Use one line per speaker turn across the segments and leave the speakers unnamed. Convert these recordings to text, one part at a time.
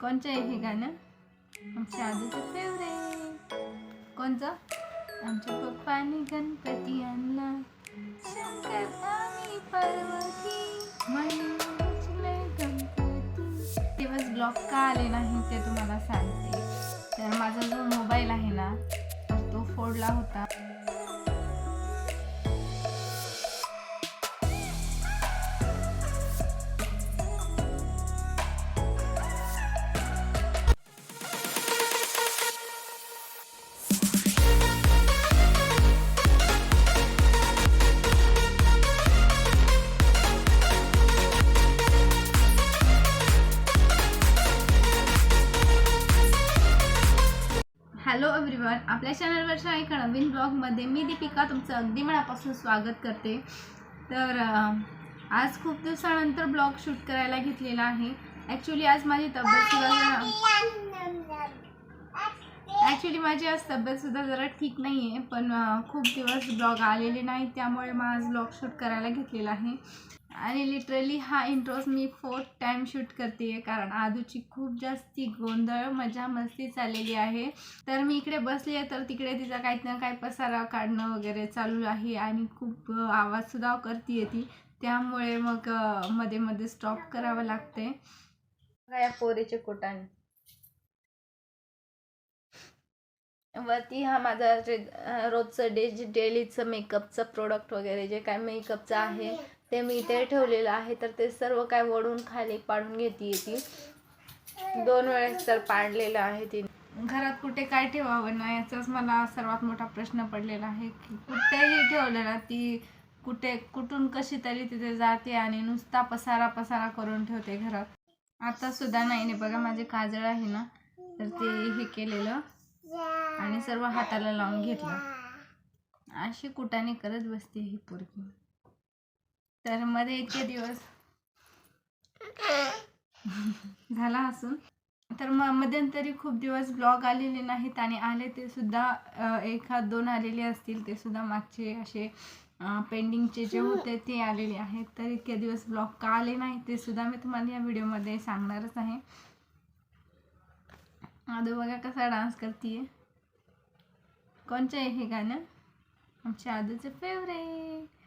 कोणचं आहे हे गाणं? आमच्या आजूचं फेवरेट कोणचं? आमच्या पप्पाने गणपती आणला. शंकर आणि पार्वती दिवस ब्लॉक का आले नाही ते तुम्हाला सांगते. तर माझा जो मोबाईल आहे ना तर तो फोडला होता. हॅलो एव्हरीवन आपल्या चॅनलवरच्या एका नवीन ब्लॉगमध्ये मी दीपिका तुमचं अगदी मनापासून स्वागत करते. तर आज खूप दिवसानंतर ब्लॉग शूट करायला घेतलेला आहे. ॲक्च्युली आज माझी तब्येतसुद्धा जरा ॲक्च्युली माझी आज तब्येतसुद्धा जरा ठीक नाही आहे पण खूप दिवस ब्लॉग आलेले नाही त्यामुळे मग आज ब्लॉग शूट करायला घेतलेला आहे. आणि लिटरली हा इंट्रोज मी फोर्थ टाईम शूट करते आहे कारण आदूची खूप जास्ती गोंधळ मजा मस्ती चाललेली आहे. तर मी इकडे बसली आहे तर तिकडे तिचा काही ना काही पसारा काढणं वगैरे चालू आहे आणि खूप आवाजसुद्धा करते ती. त्यामुळे मग मध्ये मध्ये स्टॉप करावं लागते या पोरीचे कोटाने. वरती हा माझा जे रोजचं डे डेलीचं मेकअपचं प्रोडक्ट वगैरे जे काय मेकअपचं आहे ते मी इथे ठेवलेलं आहे तर ते सर्व काय वडून खाली पाडून घेते ती. दोन वेळेस तर पाडलेलं आहे ती. घरात कुठे काय ठेवावं ना याचाच मला सर्वात मोठा प्रश्न पडलेला आहे की कुठेही ठेवलं ना ती कुठे कुठून कशी तरी तिथे जाते आणि नुसता पसारा पसारा करून ठेवते घरात. आता सुद्धा नाही नाही बघा माझे काजळ आहे ना तर ते हे केलेलं आणि सर्व हाताला लावून घेतलं. अशी कुटाने करत बसते ही पोरगी. तर मध्ये इतके दिवस झाला असून. तर मग मध्यंतरी खूप दिवस ब्लॉग आलेले नाहीत आणि आले ते सुद्धा एखाद दोन आलेले असतील ते सुद्धा मागचे असे पेंडिंगचे जे होते ते आलेले आहेत. तर इतके दिवस ब्लॉग का आले नाही ते सुद्धा मी तुम्हाला या व्हिडिओमध्ये सांगणारच आहे. आदू बघा कसा डान्स करते कोणचं आहे हे गाणं? आमच्या आदूचं फेवरेट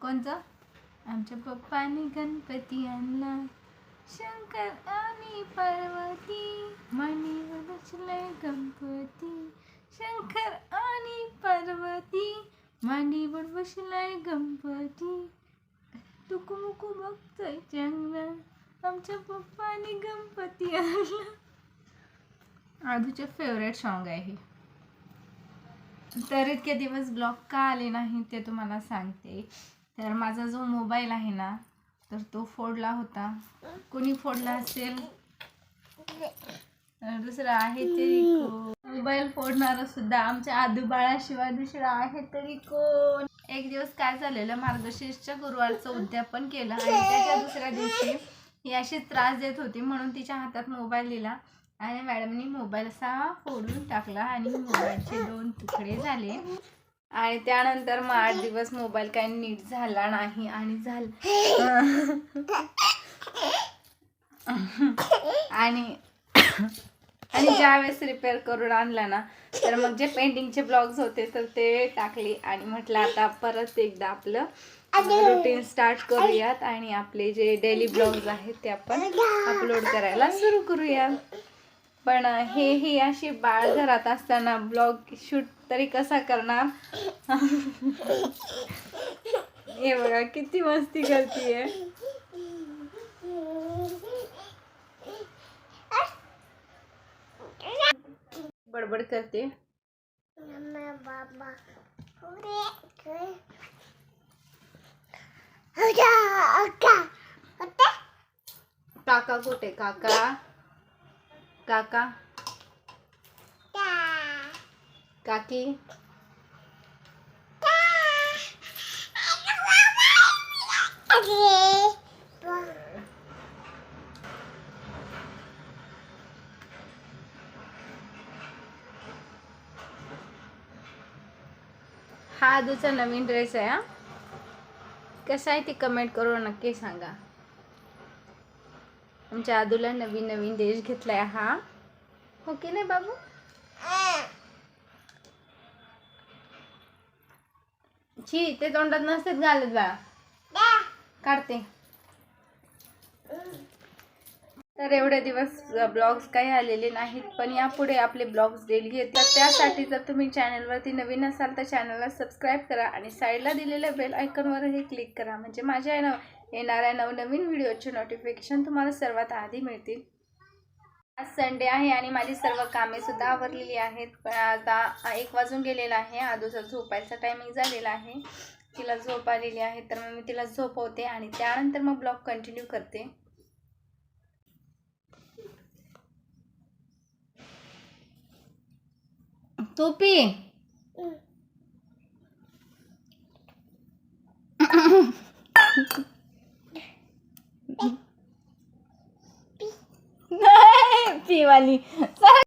कोणचं? आमच्या पप्पानी गणपती आणला शंकर आणि पार्वती मणीवर रचले गणपती. शंकर आणि पार्वती मांडीवर बसलाय गणपती. टुकुमुकू बघतोय चांगला आमच्या पप्पानी गणपती आणला आधूचे फेवरेट सॉन्ग आहे तर इतके दिवस ब्लॉग का आले नाही ते तुम्हाला सांगते. तर माझा जो मोबाईल आहे ना तर तो फोडला होता. कोणी फोडला असेल? दुसरा आहे तरी कोण मोबाईल फोडणार सुद्धा आमच्या आजूबाळाशिवाय दुसरा आहे तरी कोण एक दिवस काय झालेलं मार्गशीर्षच्या गुरुवारचं उद्यापन केलं आणि त्याच्या दुसऱ्या दिवशी ही अशी त्रास देत होती म्हणून तिच्या हातात मोबाईल दिला आणि मॅडमनी मोबाईल असा फोडून टाकला आणि मोबाईलचे दोन तुकडे झाले. आणि त्यानंतर मग आठ दिवस मोबाईल काही नीट झाला नाही आणि झाला. आणि आणि ज्यावेळेस रिपेअर करून आणला ना तर मग जे पेंटिंगचे ब्लॉग्स होते तर ते टाकले आणि म्हटलं आता परत एकदा आपलं रुटीन स्टार्ट करूयात आणि आपले जे डेली ब्लॉग्स आहेत ते आपण अपलोड करायला सुरू करूयात. पण हे ही अशी बाळ घरात असताना ब्लॉग शूट तरी कसा करणार? हे बघा किती मस्ती करतीये. बडबड करते. काका कुठे काका? काका? काकी? हा आदूचा नवीन ड्रेस आहे हा. कसा आहे ती कमेंट करून नक्की सांगा. आमच्या आदूला नवीन नवीन देश घेतलाय हा. हो की नाही बाबू? छी ते तोंडात नसतेच घालत बाळा काढते. तर एवढे दिवस ब्लॉग्स काही आलेले नाहीत. पण यापुढे आपले ब्लॉग्स डेली येतात त्यासाठी जर तुम्ही चॅनलवरती नवीन असाल तर चॅनलला सबस्क्राईब करा आणि साईडला दिलेल्या बेल आयकॉनवरही क्लिक करा. म्हणजे माझ्या नव येणाऱ्या नवनवीन व्हिडिओचे नोटिफिकेशन तुम्हाला सर्वात आधी मिळतील. आज संडे आहे आणि माझी सर्व कामेसुद्धा आवरलेली आहेत. पण आता एक वाजून गेलेला आहे. आदूचा झोपायचा टायमिंग झालेला आहे. तिला झोप आलेली आहे तर मग मी तिला झोपवते आणि त्यानंतर मग ब्लॉग कंटिन्यू करते. तू पी पिवाली.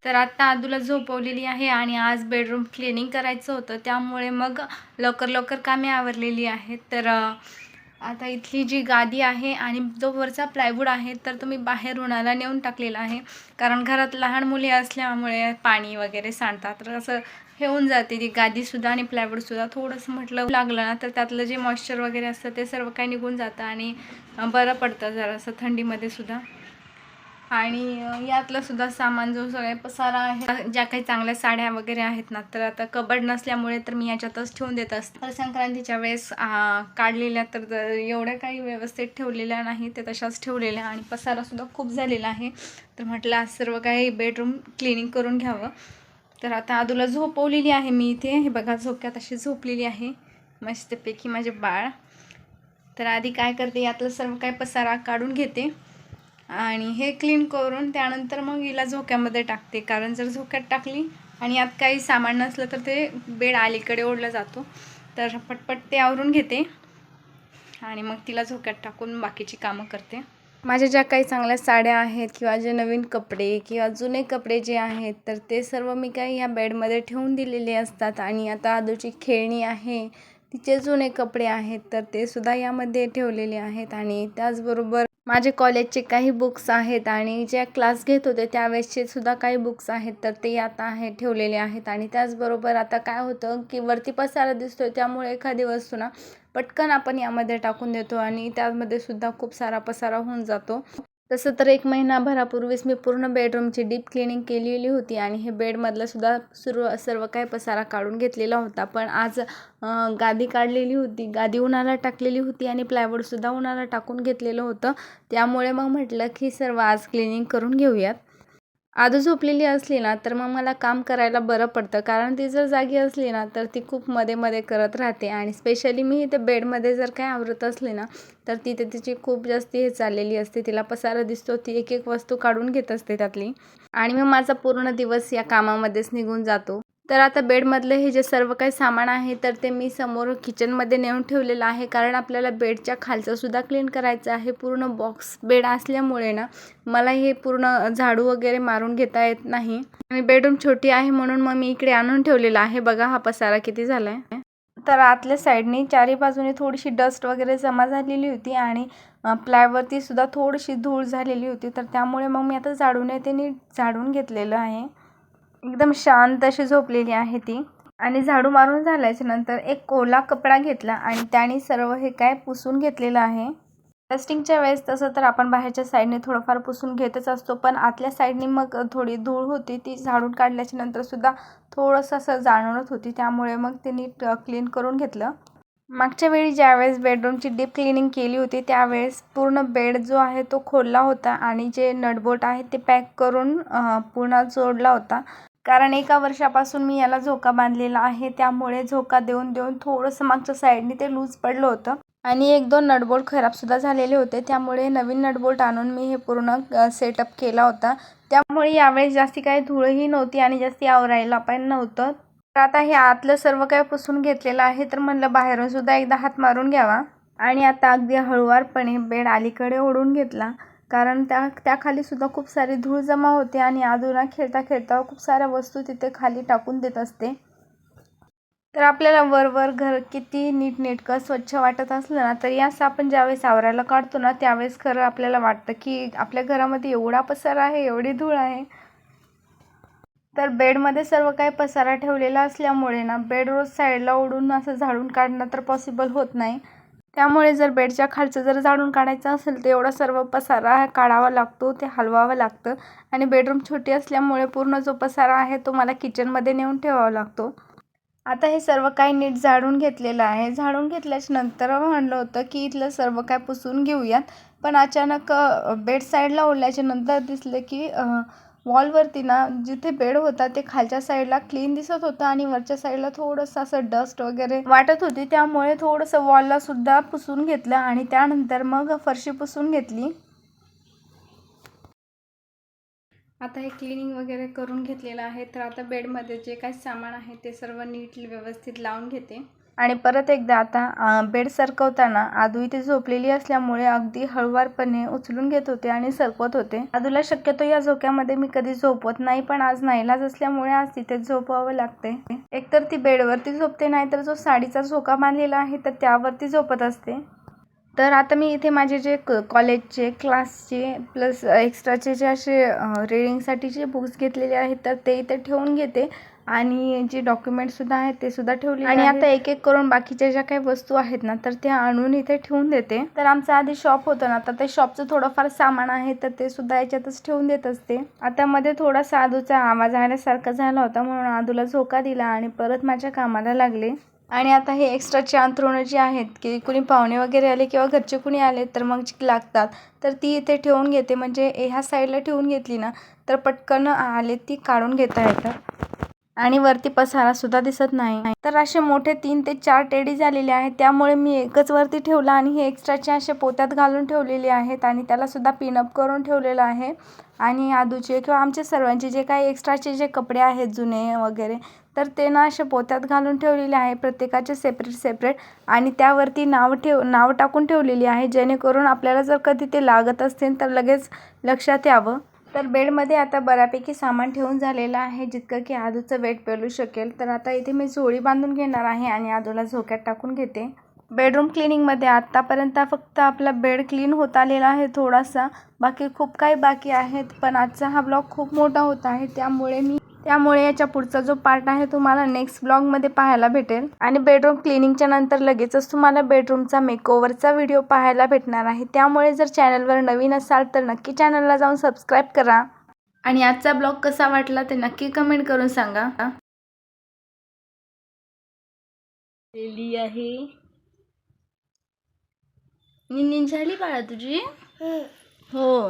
तर आता आदूला झोपवलेली आहे आणि आज बेडरूम क्लिनिंग करायचं होतं. त्यामुळे मग लवकर लवकर कामे आवरलेली आहेत. तर आता इथली जी गादी आहे आणि जो वरचा प्लायवूड आहे तर तो मी बाहेर उन्हाला नेऊन टाकलेला आहे. कारण घरात लहान मुली असल्यामुळे पाणी वगैरे सांडतात. तर असं हे होऊन जाते ती गादीसुद्धा आणि प्लायवूडसुद्धा थोडंसं म्हटलं लागलं ना तर त्यातलं जे मॉइश्चर वगैरे असतं ते सर्व काही निघून जातं आणि बरं पडतं जरासं थंडीमध्ये सुद्धा. आणि यातलं सुद्धा सामान जो सगळे पसारा आहे ज्या काही चांगल्या साड्या वगैरे आहेत ना तर आता कबड नसल्यामुळे तर मी याच्यातच ठेवून देत असते. तर संक्रांतीच्या वेळेस काढलेल्या तर एवढ्या काही व्यवस्थित ठेवलेल्या नाही ते तशाच ठेवलेल्या आणि पसारा सुद्धा खूप झालेला आहे. तर म्हटलं आज सर्व काही बेडरूम क्लिनिंग करून घ्यावं. तर आता आदूला झोपवलेली आहे मी इथे. हे बघा झोक्यात अशी झोपलेली आहे. मस्तपैकी माझे बाळ. तर आधी काय करते यातलं सर्व काही पसारा काढून घेते. आणि हे क्लीन करून त्यानंतर मग हिला झोक्यामध्ये टाकते. कारण जर झोक्यात टाकली आणि आत काही सामान नसलं तर ते बेड अलीकडे ओढला जातो. तर पटपट ते आवरून घेते आणि मग तिला झोक्यात टाकून बाकीची कामं करते. माझ्या ज्या काही चांगल्या साड्या आहेत किंवा जे नवीन कपडे किंवा जुने कपडे जे आहेत तर ते सर्व मी काही ह्या बेडमध्ये ठेवून दिलेले असतात. आणि आता आदूची खेळणी आहे तिचे जुने कपडे आहेत तर ते सुद्धा यामध्ये ठेवलेले आहेत. आणि त्याचबरोबर माझे कॉलेजचे काही बुक्स आहेत आणि ज्या क्लास घेत होते त्यावेळेसचे सुद्धा काही बुक्स आहेत तर ते आता आहे ठेवलेले आहेत. आणि त्याचबरोबर आता काय होतं की वरती पसारा दिसतोय त्यामुळे एखादी वस्तू ना पटकन आपण यामध्ये टाकून देतो आणि त्यामध्ये सुद्धा खूप सारा पसारा होऊन जातो. तसं तर एक महिनाभरापूर्वीच मी पूर्ण बेडरूमची डीप क्लिनिंग केलेली होती आणि हे बेडमधलंसुद्धा सुरू सर्व काही पसारा काढून घेतलेला होता. पण आज गादी काढलेली होती गादी उन्हाला टाकलेली होती आणि प्लायवूडसुद्धा उन्हाला टाकून घेतलेलं होतं. त्यामुळे मग म्हटलं की सर्व आज क्लिनिंग करून घेऊयात. आधी झोपलेली असली ना तर मग मला काम करायला बरं पडतं. कारण ती जर जागी असली ना तर ती खूप मध्ये मध्ये करत राहते. आणि स्पेशली मी इथे बेडमध्ये जर काय आवरत असले ना तर तिथे तिची खूप जास्त हे चाललेली असते. तिला पसारा दिसतो ती एक एक वस्तू काढून घेत असते त्यातली. आणि मग माझा पूर्ण दिवस या कामामध्येच निघून जातो. तर आता बेडमधलं हे जे सर्व काही सामान आहे तर ते मी समोर किचनमध्ये नेऊन ठेवलेलं आहे. कारण आपल्याला बेडच्या खालचंसुद्धा क्लीन करायचं आहे. पूर्ण बॉक्स बेड असल्यामुळे ना मला हे पूर्ण झाडू वगैरे मारून घेता येत नाही. आणि बेडरूम छोटी आहे म्हणून मग मी इकडे आणून ठेवलेला आहे. बघा हा पसारा किती झाला आहे तर आतल्या साईडने चारी बाजूने थोडीशी डस्ट वगैरे जमा झालेली होती आणि प्लायवरती सुद्धा थोडीशी धूळ झालेली होती. तर त्यामुळे मग मी आता झाडूने ते नीट झाडून घेतलेलं आहे. एकदम शांत अशी झोपलेली आहे ती. आणि झाडू मारून झाल्याच्यानंतर एक ओला कपडा घेतला आणि त्याने सर्व हे काय पुसून घेतलेलं आहे. डस्टिंगच्या वेळेस तसं तर आपण बाहेरच्या साईडने थोडंफार पुसून घेतच असतो पण आतल्या साईडने मग थोडी धूळ होती ती झाडून काढल्याच्या नंतर सुद्धा थोडंसं असं जाणवत होती त्यामुळे मग ते नीट क्लीन करून घेतलं. मागच्या वेळी ज्यावेळेस बेडरूमची डीप क्लिनिंग केली होती त्यावेळेस पूर्ण बेड जो आहे तो खोलला होता आणि जे नटबोट आहे ते पॅक करून पुन्हा जोडला होता. कारण एका वर्षापासून मी याला झोका बांधलेला आहे. त्यामुळे झोका देऊन देऊन थोडंसं मागच्या साईडने ते लूज पडलं होतं. आणि एक दोन नटबोल्ट खराबसुद्धा झालेले होते. त्यामुळे नवीन नटबोल्ट आणून मी हे पूर्ण सेटअप केला होता. त्यामुळे यावेळेस जास्ती काही धूळही नव्हती आणि जास्ती आवरायला पण नव्हतं. तर आता हे आतलं सर्व काही पुसून घेतलेलं आहे तर म्हणलं बाहेरून सुद्धा एकदा हात मारून घ्यावा. आणि आता अगदी हळुवारपणे बेड अलीकडे ओढून घेतला. कारण त्या त्याखाली सुद्धा खूप सारी धूळ जमा होते आणि आधुना खेळता खेळता खूप साऱ्या वस्तू तिथे खाली टाकून देत असते. तर आपल्याला वर वर घर किती नीटनेटकं स्वच्छ वाटत असलं ना तरी असं आपण ज्यावेळेस आवरायला काढतो ना त्यावेळेस खरं आपल्याला वाटतं की आपल्या घरामध्ये एवढा पसारा आहे एवढी धूळ आहे. तर बेडमध्ये सर्व काही पसारा ठेवलेला असल्यामुळे ना बेड रोज साईडला ओढून असं झाडून काढणं तर पॉसिबल होत नाही. त्यामुळे जर बेडच्या खालचं जर झाडून काढायचं असेल तर एवढा सर्व पसारा काढावा लागतो ते हलवावं लागतं. आणि बेडरूम छोटी असल्यामुळे पूर्ण जो पसारा आहे तो मला किचनमध्ये नेऊन ठेवावा लागतो. आता हे सर्व काही नीट झाडून घेतलेलं आहे. झाडून घेतल्याच्या नंतर म्हणलं होतं की इथलं सर्व काय पुसून घेऊयात. पण अचानक बेड साईडला ओढल्याच्या नंतर दिसलं की वॉलवरती ना जिथे बेड होता ते खालच्या साईडला क्लीन दिसत होतं आणि वरच्या साईडला थोडंसं असं डस्ट वगैरे वाटत होती. त्यामुळे थोडंसं वॉलला सुद्धा पुसून घेतलं आणि त्यानंतर मग फरशी पुसून घेतली. आता हे क्लिनिंग वगैरे करून घेतलेलं आहे. तर आता बेडमध्ये जे काही सामान आहे ते सर्व नीट व्यवस्थित लावून घेते. आणि परत एकदा आता बेड सरकवताना आदू इथे झोपलेली असल्यामुळे अगदी हळुवारपणे उचलून घेत होते आणि सरकवत होते. आदूला शक्यतो या झोक्यामध्ये मी कधी झोपवत नाही पण आज नाईलाज असल्यामुळे आज तिथे झोपवावं लागते. एकतर ती बेडवरती झोपते नाही तर जो साडीचा झोका बांधलेला आहे तर त्यावरती झोपत असते. तर आता मी इथे माझे जे क कॉलेजचे क्लासचे प्लस एक्स्ट्राचे जे असे रिडिंगसाठीचे बुक्स घेतलेले आहेत तर ते इथे ठेवून घेते. आणि जे डॉक्युमेंटसुद्धा आहेत ते सुद्धा ठेवले आणि आता एक एक करून बाकीच्या ज्या काही वस्तू आहेत ना तर ते आणून इथे ठेवून देते. तर आमचं आधी शॉप होतं ना तर ते शॉपचं थोडंफार सामान आहे तर ते सुद्धा याच्यातच ठेवून देत असते. आता मध्ये थोडासा आदूचा आवाज आल्यासारखा झाला होता म्हणून आदूला झोका दिला आणि परत माझ्या कामाला लागले. आणि आता हे एक्स्ट्राची अंथरुणं जी आहेत की कुणी पाहुणे वगैरे आले किंवा घरचे कुणी आले तर मग जी लागतात तर ती इथे ठेवून घेते. म्हणजे ह्या साईडला ठेवून घेतली ना तर पटकन आले ती काढून घेता येतात. आणि वरती पसारा सुद्धा दिसत नाही. तर असे मोठे तीन ते चार टेडी झालेले आहेत. त्यामुळे मी एकच वरती ठेवला आणि हे एक्स्ट्राचे असे पोत्यात घालून ठेवलेले आहेत आणि त्याला सुद्धा पिनअप करून ठेवलेलं आहे. आणि आदूचे किंवा आमच्या सर्वांचे जे काही एक्स्ट्राचे जे कपडे आहेत जुने वगैरे तर ते ना असे पोत्यात घालून ठेवलेले आहे. प्रत्येकाचे सेपरेट सेपरेट आणि त्यावरती नाव ठेव नाव टाकून ठेवलेली आहे. जेणेकरून आपल्याला जर कधी ते लागत असतील तर लगेच लक्षात यावं. तर बेडमध्ये आता बऱ्यापैकी सामान ठेवून झालेलं आहे. जितकं की आदूचं वेट पेलू शकेल. तर आता इथे मी झोळी बांधून घेणार आहे आणि आदूला झोक्यात टाकून घेते. बेडरूम क्लिनिंगमध्ये आत्तापर्यंत फक्त आपला बेड क्लीन होत आलेला आहे थोडासा. बाकी खूप काही बाकी आहेत पण आजचा हा ब्लॉग खूप मोठा होत आहे. त्यामुळे मी त्यामुळे याच्या पुढचा जो पार्ट आहे तुम्हाला नेक्स्ट ब्लॉगमध्ये पाहायला भेटेल. आणि बेडरूम क्लिनिंगच्या नंतर लगेचच तुम्हाला बेडरूमचा मेकओव्हरचा व्हिडिओ पाहायला भेटणार आहे. त्यामुळे जर चॅनलवर नवीन असाल तर नक्की चॅनलला जाऊन सबस्क्राईब करा. आणि आजचा ब्लॉग कसा वाटला ते नक्की कमेंट करून सांगा. आहे. निन्नी झाली बाळा तुझी? हो.